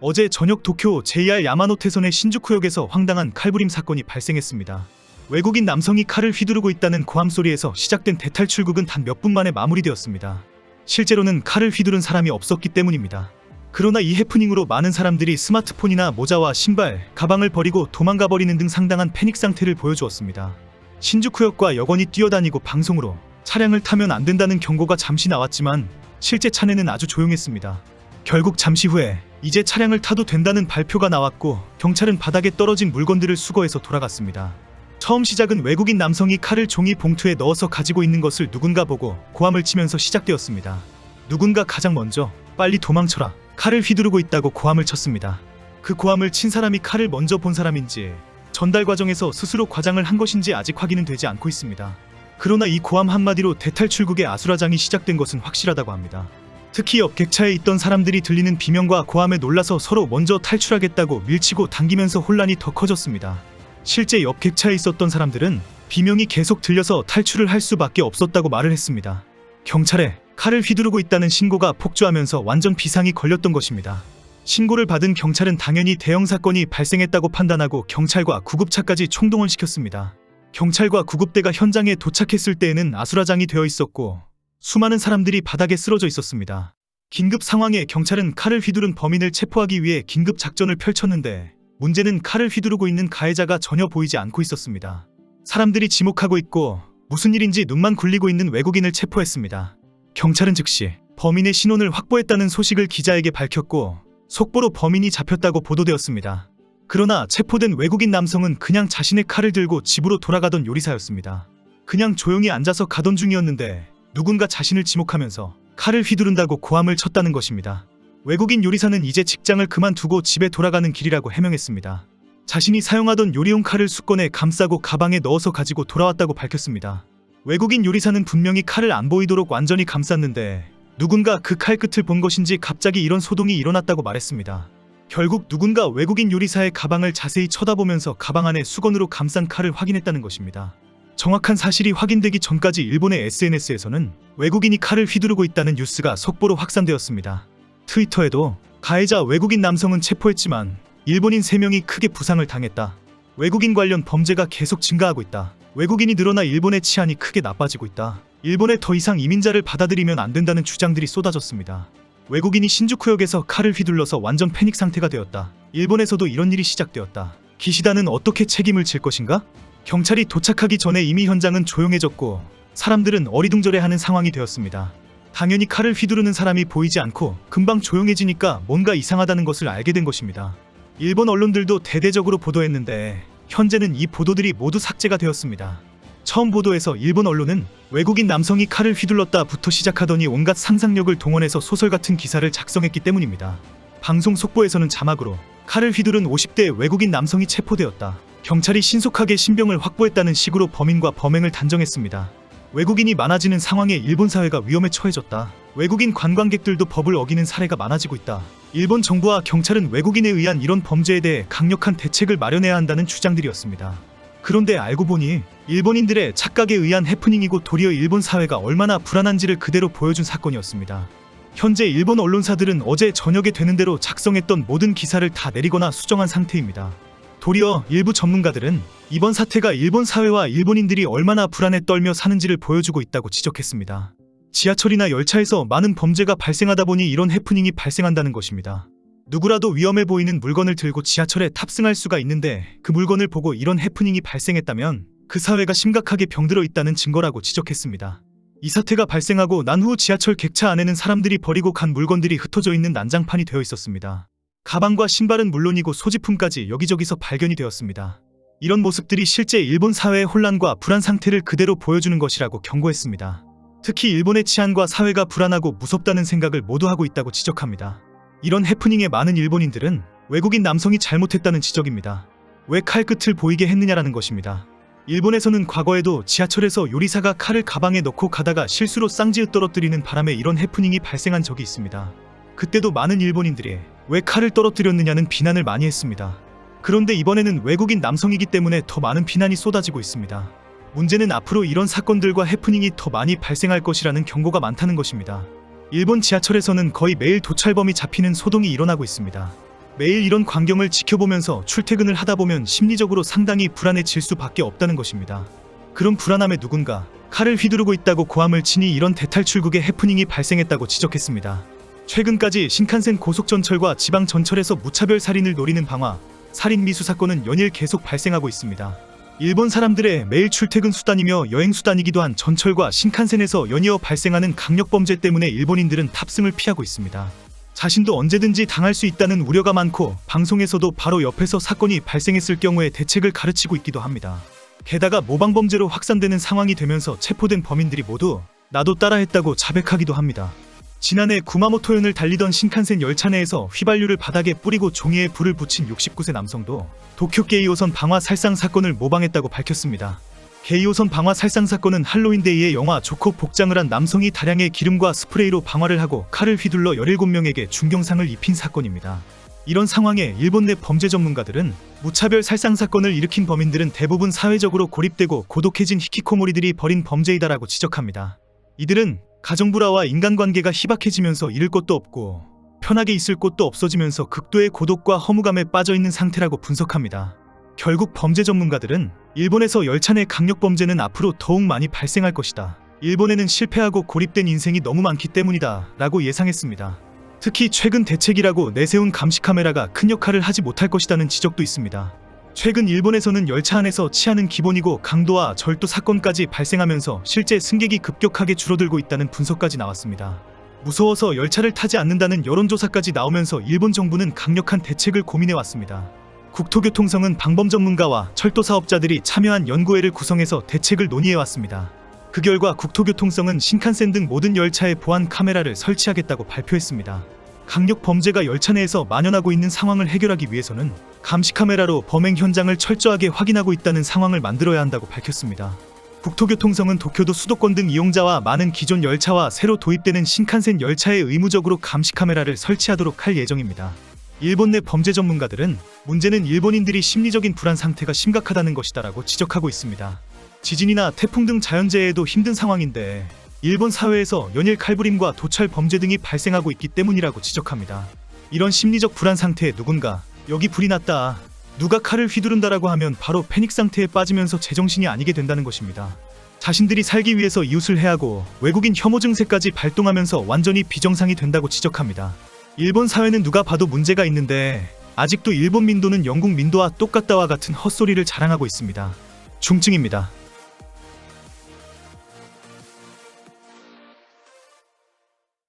어제 저녁 도쿄 JR 야마노테선의 신주쿠역에서 황당한 칼부림 사건이 발생했습니다. 외국인 남성이 칼을 휘두르고 있다는 고함 소리에서 시작된 대탈출국은 단 몇 분 만에 마무리되었습니다. 실제로는 칼을 휘두른 사람이 없었기 때문입니다. 그러나 이 해프닝으로 많은 사람들이 스마트폰이나 모자와 신발, 가방을 버리고 도망가 버리는 등 상당한 패닉 상태를 보여주었습니다. 신주쿠역과 여건이 뛰어다니고 방송으로 차량을 타면 안 된다는 경고가 잠시 나왔지만 실제 차내는 아주 조용했습니다. 결국 잠시 후에 이제 차량을 타도 된다는 발표가 나왔고 경찰은 바닥에 떨어진 물건들을 수거해서 돌아갔습니다. 처음 시작은 외국인 남성이 칼을 종이 봉투에 넣어서 가지고 있는 것을 누군가 보고 고함을 치면서 시작되었습니다. 누군가 가장 먼저 빨리 도망쳐라 칼을 휘두르고 있다고 고함을 쳤습니다. 그 고함을 친 사람이 칼을 먼저 본 사람인지 전달 과정에서 스스로 과장을 한 것인지 아직 확인은 되지 않고 있습니다. 그러나 이 고함 한마디로 대탈출국의 아수라장이 시작된 것은 확실하다고 합니다. 특히 옆 객차에 있던 사람들이 들리는 비명과 고함에 놀라서 서로 먼저 탈출하겠다고 밀치고 당기면서 혼란이 더 커졌습니다. 실제 옆 객차에 있었던 사람들은 비명이 계속 들려서 탈출을 할 수밖에 없었다고 말을 했습니다. 경찰에 칼을 휘두르고 있다는 신고가 폭주하면서 완전 비상이 걸렸던 것입니다. 신고를 받은 경찰은 당연히 대형 사건이 발생했다고 판단하고 경찰과 구급차까지 총동원시켰습니다. 경찰과 구급대가 현장에 도착했을 때에는 아수라장이 되어 있었고 수많은 사람들이 바닥에 쓰러져 있었습니다. 긴급 상황에 경찰은 칼을 휘두른 범인을 체포하기 위해 긴급 작전을 펼쳤는데 문제는 칼을 휘두르고 있는 가해자가 전혀 보이지 않고 있었습니다. 사람들이 지목하고 있고 무슨 일인지 눈만 굴리고 있는 외국인을 체포했습니다. 경찰은 즉시 범인의 신원을 확보했다는 소식을 기자에게 밝혔고 속보로 범인이 잡혔다고 보도되었습니다. 그러나 체포된 외국인 남성은 그냥 자신의 칼을 들고 집으로 돌아가던 요리사였습니다. 그냥 조용히 앉아서 가던 중이었는데 누군가 자신을 지목하면서 칼을 휘두른다고 고함을 쳤다는 것입니다. 외국인 요리사는 이제 직장을 그만두고 집에 돌아가는 길이라고 해명했습니다. 자신이 사용하던 요리용 칼을 수건에 감싸고 가방에 넣어서 가지고 돌아왔다고 밝혔습니다. 외국인 요리사는 분명히 칼을 안 보이도록 완전히 감쌌는데 누군가 그 칼 끝을 본 것인지 갑자기 이런 소동이 일어났다고 말했습니다. 결국 누군가 외국인 요리사의 가방을 자세히 쳐다보면서 가방 안에 수건으로 감싼 칼을 확인했다는 것입니다. 정확한 사실이 확인되기 전까지 일본의 SNS에서는 외국인이 칼을 휘두르고 있다는 뉴스가 속보로 확산되었습니다. 트위터에도 가해자 외국인 남성은 체포했지만 일본인 3명이 크게 부상을 당했다. 외국인 관련 범죄가 계속 증가하고 있다. 외국인이 늘어나 일본의 치안이 크게 나빠지고 있다. 일본에 더 이상 이민자를 받아들이면 안 된다는 주장들이 쏟아졌습니다. 외국인이 신주쿠역에서 칼을 휘둘러서 완전 패닉 상태가 되었다. 일본에서도 이런 일이 시작되었다. 기시다는 어떻게 책임을 질 것인가? 경찰이 도착하기 전에 이미 현장은 조용해졌고 사람들은 어리둥절해하는 상황이 되었습니다. 당연히 칼을 휘두르는 사람이 보이지 않고 금방 조용해지니까 뭔가 이상하다는 것을 알게 된 것입니다. 일본 언론들도 대대적으로 보도했는데 현재는 이 보도들이 모두 삭제가 되었습니다. 처음 보도에서 일본 언론은 외국인 남성이 칼을 휘둘렀다부터 시작하더니 온갖 상상력을 동원해서 소설 같은 기사를 작성했기 때문입니다. 방송 속보에서는 자막으로 칼을 휘두른 50대 외국인 남성이 체포되었다. 경찰이 신속하게 신병을 확보했다는 식으로 범인과 범행을 단정했습니다. 외국인이 많아지는 상황에 일본 사회가 위험에 처해졌다. 외국인 관광객들도 법을 어기는 사례가 많아지고 있다. 일본 정부와 경찰은 외국인에 의한 이런 범죄에 대해 강력한 대책을 마련해야 한다는 주장들이었습니다. 그런데 알고 보니 일본인들의 착각에 의한 해프닝이고 도리어 일본 사회가 얼마나 불안한지를 그대로 보여준 사건이었습니다. 현재 일본 언론사들은 어제 저녁에 되는 대로 작성했던 모든 기사를 다 내리거나 수정한 상태입니다. 도리어 일부 전문가들은 이번 사태가 일본 사회와 일본인들이 얼마나 불안에 떨며 사는지를 보여주고 있다고 지적했습니다. 지하철이나 열차에서 많은 범죄가 발생하다 보니 이런 해프닝이 발생한다는 것입니다. 누구라도 위험해 보이는 물건을 들고 지하철에 탑승할 수가 있는데 그 물건을 보고 이런 해프닝이 발생했다면 그 사회가 심각하게 병들어 있다는 증거라고 지적했습니다. 이 사태가 발생하고 난 후 지하철 객차 안에는 사람들이 버리고 간 물건들이 흩어져 있는 난장판이 되어 있었습니다. 가방과 신발은 물론이고 소지품까지 여기저기서 발견이 되었습니다. 이런 모습들이 실제 일본 사회의 혼란과 불안 상태를 그대로 보여주는 것이라고 경고했습니다. 특히 일본의 치안과 사회가 불안하고 무섭다는 생각을 모두 하고 있다고 지적합니다. 이런 해프닝에 많은 일본인들은 외국인 남성이 잘못했다는 지적입니다. 왜 칼 끝을 보이게 했느냐라는 것입니다. 일본에서는 과거에도 지하철에서 요리사가 칼을 가방에 넣고 가다가 실수로 쌍지읒 떨어뜨리는 바람에 이런 해프닝이 발생한 적이 있습니다. 그때도 많은 일본인들이 왜 칼을 떨어뜨렸느냐는 비난을 많이 했습니다. 그런데 이번에는 외국인 남성이기 때문에 더 많은 비난이 쏟아지고 있습니다. 문제는 앞으로 이런 사건들과 해프닝이 더 많이 발생할 것이라는 경고가 많다는 것입니다. 일본 지하철에서는 거의 매일 도찰범이 잡히는 소동이 일어나고 있습니다. 매일 이런 광경을 지켜보면서 출퇴근을 하다 보면 심리적으로 상당히 불안해질 수밖에 없다는 것입니다. 그런 불안함에 누군가 칼을 휘두르고 있다고 고함을 치니 이런 대탈출국의 해프닝이 발생했다고 지적했습니다. 최근까지 신칸센 고속전철과 지방전철에서 무차별 살인을 노리는 방화, 살인 미수 사건은 연일 계속 발생하고 있습니다. 일본 사람들의 매일 출퇴근 수단이며 여행 수단이기도 한 전철과 신칸센에서 연이어 발생하는 강력 범죄 때문에 일본인들은 탑승을 피하고 있습니다. 자신도 언제든지 당할 수 있다는 우려가 많고 방송에서도 바로 옆에서 사건이 발생했을 경우에 대책을 가르치고 있기도 합니다. 게다가 모방범죄로 확산되는 상황이 되면서 체포된 범인들이 모두 나도 따라했다고 자백하기도 합니다. 지난해 구마모토현을 달리던 신칸센 열차 내에서 휘발유를 바닥에 뿌리고 종이에 불을 붙인 69세 남성도 도쿄 게이오선 방화 살상 사건을 모방했다고 밝혔습니다. 게이오선 방화 살상 사건은 할로윈데이의 영화 조커 복장을 한 남성이 다량의 기름과 스프레이로 방화를 하고 칼을 휘둘러 17명에게 중경상을 입힌 사건입니다. 이런 상황에 일본 내 범죄 전문가들은 무차별 살상 사건을 일으킨 범인들은 대부분 사회적으로 고립되고 고독해진 히키코모리들이 벌인 범죄이다라고 지적합니다. 이들은 가정불화와 인간관계가 희박해지면서 잃을 것도 없고 편하게 있을 곳도 없어지면서 극도의 고독과 허무감에 빠져 있는 상태라고 분석합니다. 결국 범죄 전문가들은 일본에서 열차 내 강력 범죄는 앞으로 더욱 많이 발생할 것이다. 일본에는 실패하고 고립된 인생이 너무 많기 때문이다. 라고 예상했습니다. 특히 최근 대책이라고 내세운 감시 카메라가 큰 역할을 하지 못할 것이라는 지적도 있습니다. 최근 일본에서는 열차 안에서 치안은 기본이고 강도와 절도 사건까지 발생하면서 실제 승객이 급격하게 줄어들고 있다는 분석까지 나왔습니다. 무서워서 열차를 타지 않는다는 여론조사까지 나오면서 일본 정부는 강력한 대책을 고민해 왔습니다. 국토교통성은 방범 전문가와 철도 사업자들이 참여한 연구회를 구성해서 대책을 논의해 왔습니다. 그 결과 국토교통성은 신칸센 등 모든 열차에 보안 카메라를 설치하겠다고 발표했습니다. 강력 범죄가 열차 내에서 만연하고 있는 상황을 해결하기 위해서는 감시 카메라로 범행 현장을 철저하게 확인하고 있다는 상황을 만들어야 한다고 밝혔습니다. 국토교통성은 도쿄도 수도권 등 이용자와 많은 기존 열차와 새로 도입되는 신칸센 열차에 의무적으로 감시 카메라를 설치하도록 할 예정입니다. 일본 내 범죄 전문가들은 문제는 일본인들이 심리적인 불안 상태가 심각하다는 것이다라고 지적하고 있습니다. 지진이나 태풍 등 자연재해에도 힘든 상황인데 일본 사회에서 연일 칼부림과 도찰 범죄 등이 발생하고 있기 때문이라고 지적합니다. 이런 심리적 불안 상태에 누군가 여기 불이 났다. 누가 칼을 휘두른다라고 하면 바로 패닉 상태에 빠지면서 제정신이 아니게 된다는 것입니다. 자신들이 살기 위해서 이웃을 해하고 외국인 혐오 증세까지 발동하면서 완전히 비정상이 된다고 지적합니다. 일본 사회는 누가 봐도 문제가 있는데 아직도 일본 민도는 영국 민도와 똑같다와 같은 헛소리를 자랑하고 있습니다. 중증입니다.